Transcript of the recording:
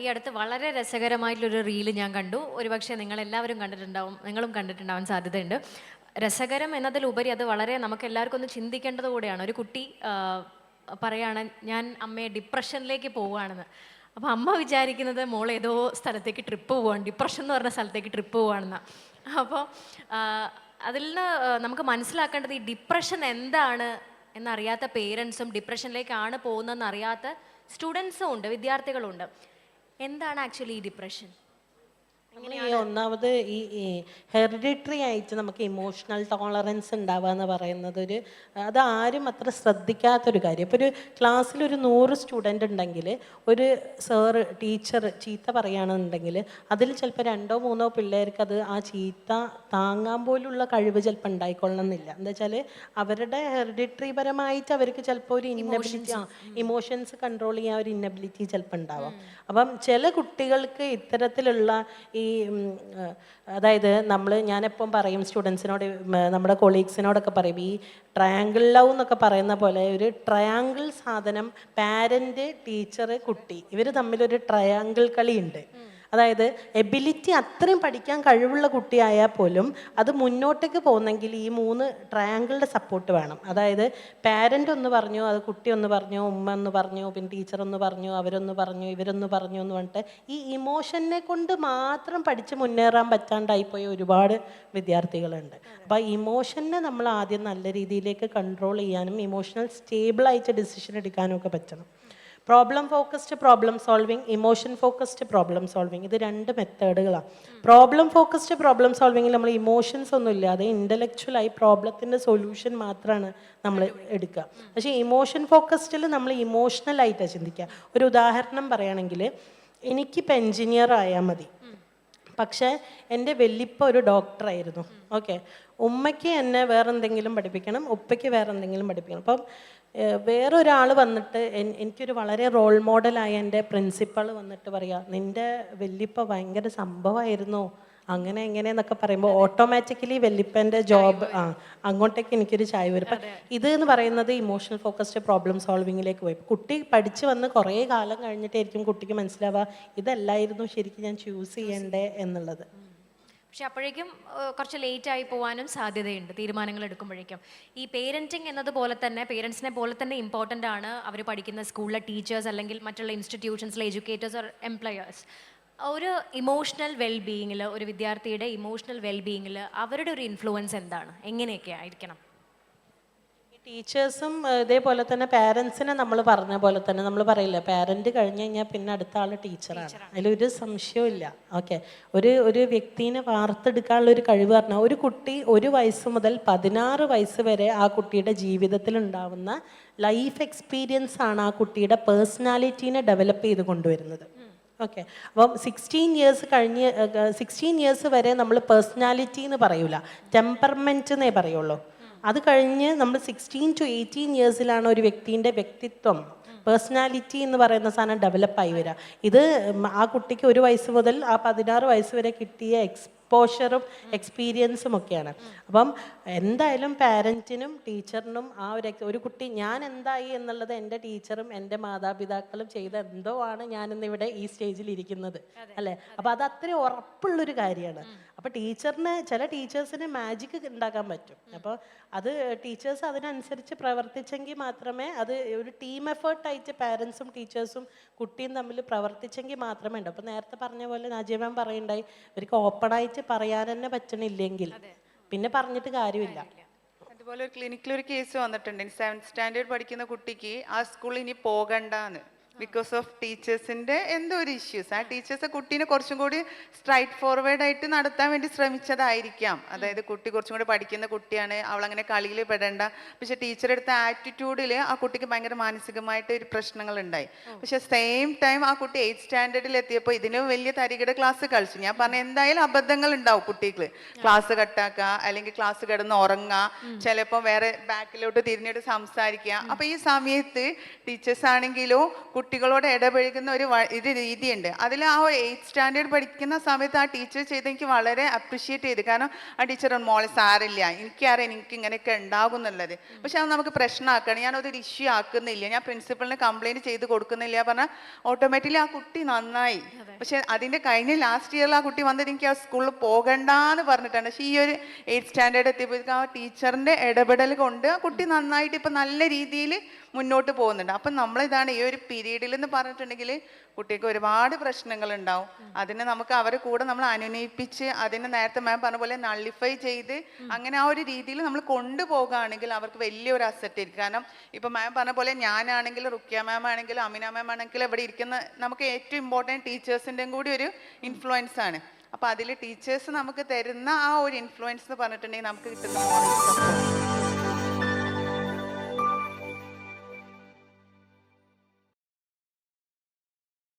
ഈ അടുത്ത് വളരെ രസകരമായിട്ടുള്ളൊരു റീൽ ഞാൻ കണ്ടു. ഒരുപക്ഷെ നിങ്ങൾ എല്ലാവരും കണ്ടിട്ടുണ്ടാവും നിങ്ങളും കണ്ടിട്ടുണ്ടാവാൻ സാധ്യതയുണ്ട്. രസകരം എന്നതിലുപരി അത് വളരെ നമുക്ക് എല്ലാവർക്കും ഒന്ന് ചിന്തിക്കേണ്ടത് കൂടെയാണ്. ഒരു കുട്ടി പറയാണ് ഞാൻ അമ്മയെ ഡിപ്രഷനിലേക്ക് പോവുകയാണെന്ന്. അപ്പോൾ അമ്മ വിചാരിക്കുന്നത് മോൾ ഏതോ സ്ഥലത്തേക്ക് ട്രിപ്പ് പോവാണ് ഡിപ്രഷൻ എന്ന് പറഞ്ഞ സ്ഥലത്തേക്ക് ട്രിപ്പ് പോവാണെന്നാണ് അപ്പോൾ അതിൽ നിന്ന് നമുക്ക് മനസ്സിലാക്കേണ്ടത് ഈ ഡിപ്രഷൻ എന്താണ് എന്നറിയാത്ത പേരൻസും ഡിപ്രഷനിലേക്കാണ് പോകുന്നതെന്ന് അറിയാത്ത സ്റ്റുഡൻസും ഉണ്ട് വിദ്യാർത്ഥികളും ഉണ്ട്. എന്താണ് ആക്ച്വലി ഈ ഡിപ്രഷൻ ഒന്നാമത് ഈ ഹെറിഡിറ്ററി ആയിട്ട് നമുക്ക് ഇമോഷണൽ ടോളറൻസ് ഉണ്ടാവുക എന്ന് പറയുന്നത് ഒരു അത് ആരും അത്ര ശ്രദ്ധിക്കാത്തൊരു കാര്യം. ഇപ്പോൾ ഒരു ക്ലാസ്സിൽ ഒരു നൂറ് സ്റ്റുഡന്റ് ഉണ്ടെങ്കിൽ ഒരു സാറ് ടീച്ചർ ചീത്ത പറയുകയാണെന്നുണ്ടെങ്കിൽ അതിൽ ചിലപ്പോൾ രണ്ടോ മൂന്നോ പിള്ളേർക്ക് അത് ആ ചീത്ത താങ്ങാൻ പോലുള്ള കഴിവ് ചിലപ്പോൾ ഉണ്ടായിക്കൊള്ളണമെന്നില്ല. എന്താ വെച്ചാൽ അവരുടെ ഹെറിഡിറ്ററി പരമായിട്ട് അവർക്ക് ചിലപ്പോൾ ഒരു ഇന്നബിലിറ്റി ഇമോഷൻസ് കൺട്രോൾ ചെയ്യാൻ ഒരു ഇന്നബിലിറ്റി ചിലപ്പോൾ ഉണ്ടാവാം. അപ്പം ചില കുട്ടികൾക്ക് ഇത്തരത്തിലുള്ള ഈ ആ, അതായത് നമ്മൾ ഞാനെപ്പം പറയും സ്റ്റുഡൻസിനോട് നമ്മുടെ കൊളീഗ്സിനോടൊക്കെ പറയും ഈ ട്രയാങ്കിൾ ലവ് എന്നൊക്കെ പറയുന്ന പോലെ ഒരു ട്രയാങ്കിൾ സാധനം പാരന്റ് ടീച്ചർ കുട്ടി ഇവർ തമ്മിലൊരു ട്രയാങ്കിൾ കളിയുണ്ട്. അതായത് എബിലിറ്റി അത്രയും പഠിക്കാൻ കഴിവുള്ള കുട്ടിയായാൽ പോലും അത് മുന്നോട്ടേക്ക് പോകുന്നെങ്കിൽ ഈ മൂന്ന് ട്രയാങ്കിളുടെ സപ്പോർട്ട് വേണം. അതായത് പാരന്റ് ഒന്ന് പറഞ്ഞു അത് കുട്ടി ഒന്ന് പറഞ്ഞു ഉമ്മ ഒന്ന് പറഞ്ഞു പിന്നെ ടീച്ചർ ഒന്ന് പറഞ്ഞു അവരൊന്ന് പറഞ്ഞു ഇവരൊന്ന് പറഞ്ഞു എന്ന് പറഞ്ഞിട്ട് ഈ ഇമോഷനെ കൊണ്ട് മാത്രം പഠിച്ച് മുന്നേറാൻ പറ്റാണ്ടായിപ്പോയ ഒരുപാട് വിദ്യാർത്ഥികളുണ്ട്. അപ്പോൾ ഇമോഷനെ നമ്മൾ ആദ്യം നല്ല രീതിയിലേക്ക് കൺട്രോൾ ചെയ്യാനും ഇമോഷണൽ സ്റ്റേബിളായിട്ട് ഡിസിഷൻ എടുക്കാനും ഒക്കെ പറ്റണം. Problem focused problem solving emotion focused problem solving ഇത് രണ്ട് മെത്തേഡുകളാണ് പ്രോബ്ലം ഫോക്കസ്ഡ് പ്രോബ്ലം സോൾവിങ്ങിൽ നമ്മൾ ഇമോഷൻസ് ഒന്നും ഇല്ലാതെ ഇന്റലക്ച്വലായി പ്രോബ്ലത്തിന്റെ സൊല്യൂഷൻ മാത്രമാണ് നമ്മൾ എടുക്കുക പക്ഷേ ഇമോഷൻ ഫോക്കസ്ഡിൽ നമ്മൾ ഇമോഷണൽ ആയിട്ടാണ് ചിന്തിക്കുക ഒരു ഉദാഹരണം പറയുകയാണെങ്കിൽ എനിക്കിപ്പോൾ എൻജിനീയർ ആയാൽ മതി. പക്ഷേ എന്റെ വെല്ലിപ്പ ഒരു ഡോക്ടറായിരുന്നു ഓക്കെ ഉമ്മയ്ക്ക് എന്നെ വേറെന്തെങ്കിലും പഠിപ്പിക്കണം ഉപ്പയ്ക്ക് വേറെന്തെങ്കിലും പഠിപ്പിക്കണം. അപ്പം വേറൊരാൾ വന്നിട്ട് എനിക്കൊരു വളരെ റോൾ മോഡലായ എന്റെ പ്രിൻസിപ്പൾ വന്നിട്ട് പറയാം നിന്റെ വെല്ലിപ്പ ഭയങ്കര സംഭവമായിരുന്നു അങ്ങനെ എങ്ങനെയെന്നൊക്കെ പറയുമ്പോൾ ഓട്ടോമാറ്റിക്കലി വെല്ലിപ്പന്റെ ജോബ് ആ അങ്ങോട്ടേക്ക് എനിക്കൊരു ചായ വരും. അപ്പം ഇത് എന്ന് പറയുന്നത് ഇമോഷണൽ ഫോക്കസ്ഡ് പ്രോബ്ലം സോൾവിങ്ങിലേക്ക് പോയി. കുട്ടി പഠിച്ചു വന്ന് കുറേ കാലം കഴിഞ്ഞിട്ടായിരിക്കും കുട്ടിക്ക് മനസ്സിലാവുക ഇതല്ലായിരുന്നു ശരിക്കും ഞാൻ ചൂസ് ചെയ്യേണ്ടേ എന്നുള്ളത്. പക്ഷെ അപ്പോഴേക്കും കുറച്ച് ആയി പോകാനും സാധ്യതയുണ്ട് തീരുമാനങ്ങൾ എടുക്കുമ്പോഴേക്കും. ഈ പേരന്റിങ് എന്നതുപോലെ തന്നെ പേരൻസിനെ പോലെ തന്നെ ഇമ്പോർട്ടന്റ് ആണ് അവർ പഠിക്കുന്ന സ്കൂളിലെ ടീച്ചേഴ്സ് അല്ലെങ്കിൽ മറ്റുള്ള ഇൻസ്റ്റിറ്റ്യൂഷൻസിലെ എഡ്യൂക്കേറ്റേഴ്സ് ഓർ എംപ്ലോയേഴ്സ് ഒരു ഇമോഷണൽ വെൽബീയിങ്ങിൽ ഒരു വിദ്യാർത്ഥിയുടെ ഇമോഷണൽ വെൽബീയിങ്ങിൽ അവരുടെ ഒരു ഇൻഫ്ലുവൻസ് എന്താണ്? എങ്ങനെയൊക്കെ ആയിരിക്കണം? ടീച്ചേഴ്സും ഇതേപോലെ തന്നെ പാരൻസിനെ നമ്മൾ പറഞ്ഞ പോലെ തന്നെ നമ്മൾ പറയില്ല പാരന്റ് കഴിഞ്ഞ് കഴിഞ്ഞാൽ പിന്നെ അടുത്ത ആൾ ടീച്ചറാണ്. അതിലൊരു സംശയവും ഓക്കെ. ഒരു ഒരു വ്യക്തിനെ വാർത്തെടുക്കാനുള്ള ഒരു കഴിവ് പറഞ്ഞാൽ ഒരു കുട്ടി ഒരു വയസ്സ് മുതൽ പതിനാറ് വയസ്സ് വരെ ആ കുട്ടിയുടെ ജീവിതത്തിൽ ഉണ്ടാവുന്ന ലൈഫ് എക്സ്പീരിയൻസ് ആണ് ആ കുട്ടിയുടെ പേഴ്സണാലിറ്റീനെ ഡെവലപ്പ് ചെയ്ത് കൊണ്ടുവരുന്നത്. ഓക്കെ. അപ്പം സിക്സ്റ്റീൻ ഇയേഴ്സ് കഴിഞ്ഞ് സിക്സ്റ്റീൻ ഇയേഴ്സ് വരെ നമ്മൾ പേഴ്സണാലിറ്റി എന്ന് പറയൂല. ടെമ്പർമെന്റ് എന്നേ പറയുള്ളൂ. അത് കഴിഞ്ഞ് നമ്മൾ സിക്സ്റ്റീൻ ടു എയ്റ്റീൻ ഇയേഴ്സിലാണ് ഒരു വ്യക്തിന്റെ വ്യക്തിത്വം പേഴ്സണാലിറ്റി എന്ന് പറയുന്ന സാധനം ഡെവലപ്പായി വരിക. ഇത് ആ കുട്ടിക്ക് ഒരു വയസ്സ് മുതൽ ആ പതിനാറ് വയസ്സ് വരെ കിട്ടിയ എക്സ്പോഷറും എക്സ്പീരിയൻസും ഒക്കെയാണ്. അപ്പം എന്തായാലും പാരന്റിനും ടീച്ചറിനും ആ ഒരു ഒരു കുട്ടി ഞാൻ എന്തായി എന്നുള്ളത് എന്റെ ടീച്ചറും എന്റെ മാതാപിതാക്കളും ചെയ്ത എന്തോ ആണ് ഞാനിന്ന് ഇവിടെ ഈ സ്റ്റേജിൽ ഇരിക്കുന്നത്. അല്ലേ? അപ്പം അത് അത്രയും ഉറപ്പുള്ളൊരു കാര്യമാണ്. അപ്പോൾ ടീച്ചറിന് ചില ടീച്ചേഴ്സിന് മാജിക് ഉണ്ടാക്കാൻ പറ്റും. അപ്പോൾ അത് ടീച്ചേഴ്സ് അതിനനുസരിച്ച് പ്രവർത്തിച്ചെങ്കിൽ മാത്രമേ അത് ഒരു ടീം എഫേർട്ടായിട്ട് പാരൻസും ടീച്ചേഴ്സും കുട്ടിയും തമ്മിൽ പ്രവർത്തിച്ചെങ്കിൽ മാത്രമേ ഉണ്ടാവും അപ്പോൾ നേരത്തെ പറഞ്ഞ പോലെ നാജിയ മാം പറയുണ്ടായി ഇവർക്ക് ഓപ്പണായിട്ട് പറയാൻ തന്നെ പറ്റണില്ലെങ്കിൽ പിന്നെ പറഞ്ഞിട്ട് കാര്യമില്ല. അതുപോലെ ഒരു ക്ലിനിക്കിൽ ഒരു കേസ് വന്നിട്ടുണ്ട്. സെവൻത് സ്റ്റാൻഡേർഡ് പഠിക്കുന്ന കുട്ടിക്ക് ആ സ്കൂളിൽ ഇനി പോകണ്ടാന്ന്. ബിക്കോസ് ഓഫ് ടീച്ചേഴ്സിന്റെ എന്തോ ഒരു ഇഷ്യൂസ് ആ ടീച്ചേഴ്സ് കുട്ടീനെ കുറച്ചും കൂടി സ്ട്രൈറ്റ് ഫോർവേഡ് ആയിട്ട് നടത്താൻ വേണ്ടി ശ്രമിച്ചതായിരിക്കാം. അതായത് കുട്ടി കുറച്ചും കൂടി പഠിക്കുന്ന കുട്ടിയാണ് അവൾ അങ്ങനെ കളിയിൽ പെടേണ്ട. പക്ഷെ ടീച്ചർ എടുത്ത ആറ്റിറ്റ്യൂഡിൽ ആ കുട്ടിക്ക് ഭയങ്കര മാനസികമായിട്ട് ഒരു പ്രശ്നങ്ങൾ ഉണ്ടായി പക്ഷെ സെയിം ടൈം ആ കുട്ടി എയ്ത്ത് സ്റ്റാൻഡേർഡിൽ എത്തിയപ്പോൾ ഇതിന് വലിയ തരികിട ക്ലാസ് കളിച്ചു. ഞാൻ പറഞ്ഞ എന്തായാലും അബദ്ധങ്ങൾ ഉണ്ടാവും കുട്ടിക്ക്. ക്ലാസ് കട്ടാക്കുക അല്ലെങ്കിൽ ക്ലാസ് കിടന്ന് ഉറങ്ങുക ചിലപ്പോൾ വേറെ ബാക്കിലോട്ട് തിരിഞ്ഞിട്ട് സംസാരിക്കുക. അപ്പൊ ഈ സമയത്ത് ടീച്ചേഴ്സ് ആണെങ്കിലോ കുട്ടി കുട്ടികളോട് ഇടപഴകുന്ന ഒരു ഒരു രീതിയുണ്ട്. അതിൽ ആ എയ്ത്ത് സ്റ്റാൻഡേർഡ് പഠിക്കുന്ന സമയത്ത് ആ ടീച്ചർ ചെയ്ത് എനിക്ക് വളരെ അപ്രിഷ്യേറ്റ് ചെയ്തു. കാരണം ആ ടീച്ചർ മോളെ സാറില്ല എനിക്കറിയാം എനിക്ക് ഇങ്ങനെയൊക്കെ ഉണ്ടാകും എന്നുള്ളത് പക്ഷെ അത് നമുക്ക് പ്രശ്നമാക്കണം ഞാനതൊരു ഇഷ്യൂ ആക്കുന്നില്ല. ഞാൻ പ്രിൻസിപ്പളിന് കംപ്ലൈന്റ് ചെയ്ത് കൊടുക്കുന്നില്ല. പറഞ്ഞാൽ ഓട്ടോമാറ്റിക്കലി ആ കുട്ടി നന്നായി. പക്ഷെ അതിന്റെ കഴിഞ്ഞ ലാസ്റ്റ് ഇയറിൽ ആ കുട്ടി വന്നിട്ട് എനിക്ക് ആ സ്കൂളിൽ പോകണ്ടെന്ന് പറഞ്ഞിട്ടാണ്. പക്ഷേ ഈ ഒരു എയ്ത്ത് സ്റ്റാൻഡേർഡ് എത്തിയപ്പോഴേക്കും ആ ടീച്ചറിന്റെ ഇടപെടൽ കൊണ്ട് ആ കുട്ടി നന്നായിട്ട് ഇപ്പം നല്ല രീതിയിൽ മുന്നോട്ട് പോകുന്നുണ്ട്. അപ്പം നമ്മളിതാണ് ഈ ഒരു പീരീഡിൽ എന്ന് പറഞ്ഞിട്ടുണ്ടെങ്കിൽ കുട്ടിക്ക് ഒരുപാട് പ്രശ്നങ്ങൾ ഉണ്ടാവും അതിനെ നമുക്ക് അവരെ കൂടെ നമ്മൾ അനുനയിപ്പിച്ച് അതിനെ നേരത്തെ മാം പറഞ്ഞ പോലെ നള്ളിഫൈ ചെയ്ത് അങ്ങനെ ആ ഒരു രീതിയിൽ നമ്മൾ കൊണ്ടുപോകുകയാണെങ്കിൽ അവർക്ക് വലിയൊരു അസറ്റ് ആയിരിക്കും. കാരണം ഇപ്പം മാം പറഞ്ഞ പോലെ ഞാനാണെങ്കിലും റുക്കിയ മാം ആണെങ്കിലും അമിന മാം ആണെങ്കിലും ഇവിടെ ഇരിക്കുന്ന നമുക്ക് ഏറ്റവും ഇമ്പോർട്ടന്റ് ടീച്ചേഴ്സിന്റെയും കൂടി ഒരു ഇൻഫ്ലുവൻസ് ആണ്. അപ്പോൾ അതിൽ ടീച്ചേഴ്സ് നമുക്ക് തരുന്ന ആ ഒരു ഇൻഫ്ലുവൻസ് എന്ന് പറഞ്ഞിട്ടുണ്ടെങ്കിൽ നമുക്ക് കിട്ടുന്ന.